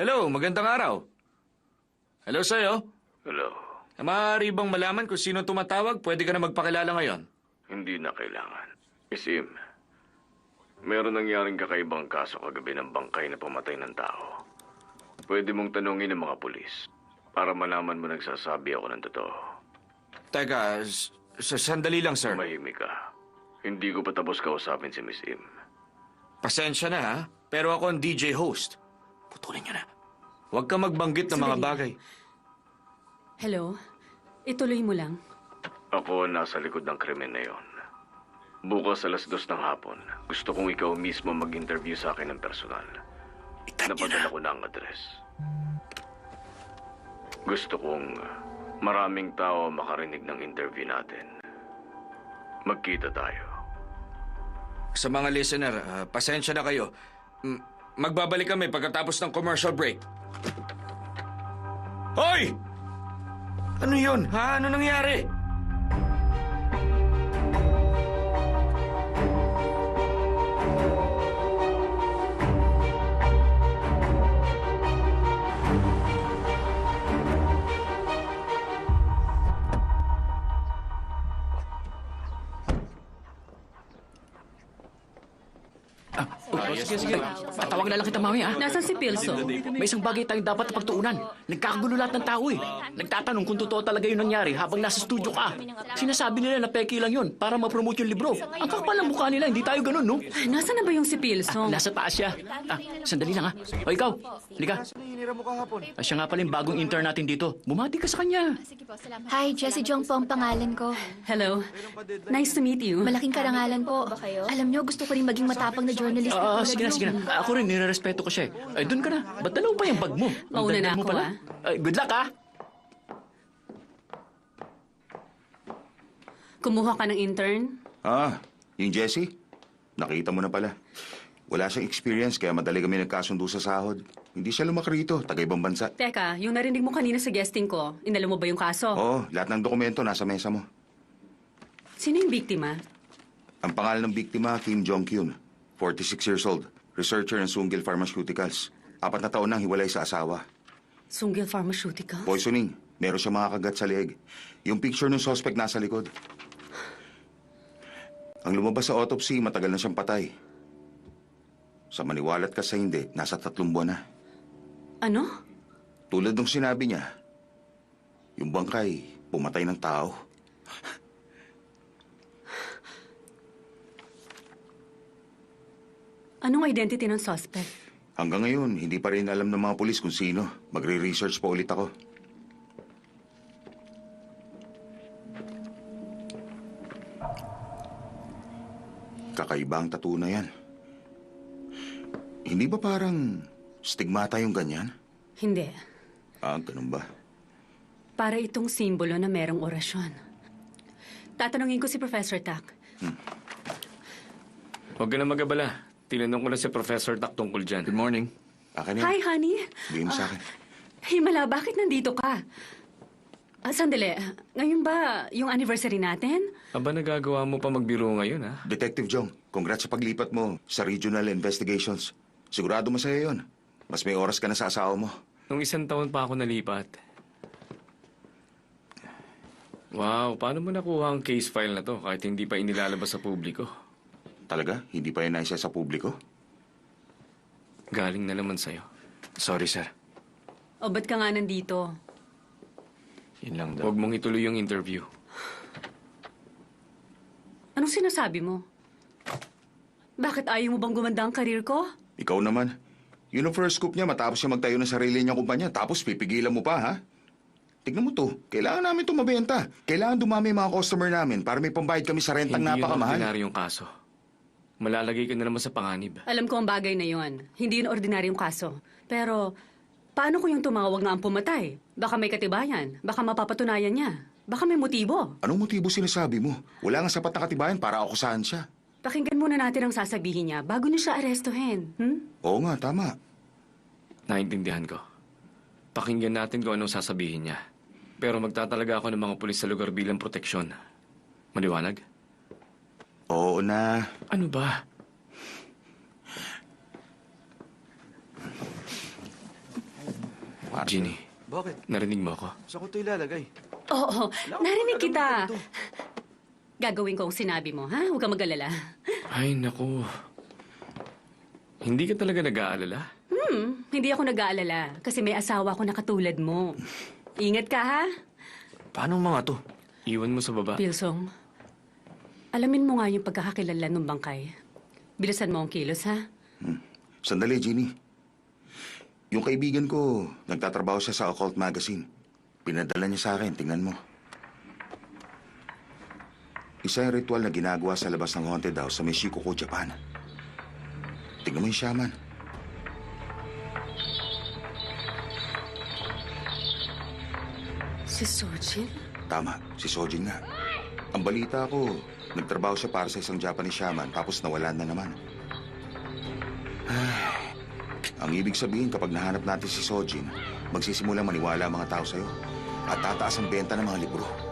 Hello, magandang araw. Hello sa'yo. Hello. Maaari bang malaman kung sino tumatawag? Pwede ka na magpakilala ngayon. Hindi na kailangan. Isim, meron nangyaring kakaibang kaso kagabi ng bangkay na pumatay ng tao. Pwede mong tanungin ng mga pulis para malaman mo nagsasabi ako ng totoo. Teka, s- s- sandali lang, sir. Tumahimik ka. Hindi ko pa tapos kausapin si Miss Im. Pasensya na, ha? Pero ako ang DJ host. Putulin niyo na. Huwag ka magbanggit ng mga Sandali. bagay. Hello? Ituloy mo lang. Ako ang nasa likod ng krimen na yon. Bukas alas dos ng hapon, gusto kong ikaw mismo mag-interview sa akin ng personal. Itan niyo na. Napadala ko na ang address. Gusto kong maraming tao makarinig ng interview natin. Magkita tayo. Sa mga listener, ah, pasensya na kayo. M- magbabalik kami pagkatapos ng commercial break. Hoy! Ano yun? Ha? Ano nangyari? Sige, sige. Tawag na lang kita mamaya. ah. Nasaan si Pilso? May isang bagay tayong dapat pagtuunan. Nagkakagulo lahat ng tao eh. Nagtatanong kung totoo talaga yung nangyari habang nasa studio ka. Sinasabi nila na peki lang yun para ma-promote yung libro. Ang kakapal ng mukha nila, hindi tayo ganun, no? Ay, Nasaan na ba yung si Pilso? Nasa taas siya. Ah, sandali lang ha. O ikaw, halika. Ah, siya nga pala yung bagong intern natin dito. Bumati ka sa kanya. Hi, Jessie Jong po ang pangalan ko. Hello? Nice to meet you. Malaking karangalan po. Alam nyo, gusto ko rin maging matapang na journalist. Ah, sige na, sige na. Ah, Ako rin, nirerespeto ko siya eh. Ay, doon ka na. Ba't dalaw pa yung bag mo? Ang Mauna na mo ako, pala. ah. Ay, good luck ah. Kumuha ka ng intern? Ah, yung Jessie? Nakita mo na pala. Wala siyang experience kaya madali kami nagkasundo sa sahod. Hindi siya lumaki rito, taga-ibang bansa. Teka, yung narinig mo kanina sa guesting ko, inala mo ba yung kaso? Oo, lahat ng dokumento nasa mesa mo. Sino yung biktima? Ang pangalan ng biktima, Kim Jong-kyun. 46 years old. Researcher ng Sungil Pharmaceuticals. Apat na taon nang hiwalay sa asawa. Sunggil Pharmaceuticals? Poisoning. Meron siya mga kagat sa leeg. Yung picture ng suspect nasa likod. Ang lumabas sa autopsy, matagal na siyang patay. Sa maniwalat ka sa hindi, nasa tatlong buwan na. Ano? Tulad ng sinabi niya, yung bangkay, pumatay ng tao. Anong identity ng suspect? Hanggang ngayon, hindi pa rin alam ng mga pulis kung sino. Magre-research pa ulit ako. Kakaiba ang tattoo na yan. Hindi ba parang stigmata yung ganyan? Hindi. Ah, ganun ba? Para itong simbolo na merong orasyon. Tatanungin ko si Professor Tak. Huwag ka na magabala. Tinanong ko na si Professor Tak tungkol dyan. Good morning. Akin yan. Hi, honey. Bigay mo sa akin. Himala, bakit nandito ka? Ah, sandali. Ngayon ba yung anniversary natin? Aba, nagagawa mo pa magbiro ngayon, ha? Detective Jong, congrats sa paglipat mo sa Regional Investigations. Sigurado masaya yon. Mas may oras ka na sa asawa mo. Nung isang taon pa ako nalipat. Wow, paano mo nakuha ang case file na to kahit hindi pa inilalabas sa publiko? Talaga? Hindi pa yun naisa sa publiko? Galing na naman sa'yo. Sorry, sir. O ba't ka nga nandito? Yun lang daw. Huwag mong ituloy yung interview. Anong sinasabi mo? Bakit ayaw mo bang gumanda ang karir ko? Ikaw naman. Yun ang first scoop niya matapos siya magtayo ng sarili niyang kumpanya. Tapos pipigilan mo pa, ha? Tignan mo to. Kailangan namin ito mabenta. Kailangan dumami yung mga customer namin para may pambayad kami sa rentang hindi yun napakamahal. ordinaryong kaso. Malalagay ka na naman sa panganib. Alam ko ang bagay na yon. Hindi yun ordinaryong kaso. Pero, paano kung yung tumawag nga ang pumatay? Baka may katibayan. Baka mapapatunayan niya. Baka may motibo. Anong motibo sinasabi mo? Wala nga sapat na katibayan para akusahan siya. Pakinggan muna natin ang sasabihin niya bago niyo siya arestuhin. Hmm? Oo nga, tama. Naintindihan ko. Pakinggan natin kung anong sasabihin niya. Pero magtatalaga ako ng mga pulis sa lugar bilang proteksyon. Maliwanag? Oo na. Ano ba? Ginny, Bakit? narinig mo ako? Saan ko ito ilalagay? Oo, narinig kita. ito. Gagawin ko ang sinabi mo, ha? Huwag kang mag-alala. Ay, naku. Hindi ka talaga nag-aalala? Hmm, hindi ako nag-aalala kasi may asawa ko na katulad mo. Ingat ka, ha? Paano ang mga to? Iwan mo sa baba. Pilsong, alamin mo nga yung pagkakakilala ng bangkay. Bilisan mo ang kilos, ha? Sandali, Ginny. Yung kaibigan ko, nagtatrabaho siya sa Occult Magazine. Pinadala niya sa akin, tingnan mo. Isa yung ritual na ginagawa sa labas ng haunted house sa Meshikuko, Japan. Tingnan mo yung shaman. Si Sojin? Tama, si Sojin nga. Ang balita ko, nagtrabaho siya para sa isang Japanese shaman tapos nawalan na naman. Ay, ang ibig sabihin kapag nahanap natin si Sojin, magsisimulang maniwala ang mga tao sa'yo at tataas ang benta ng mga libro.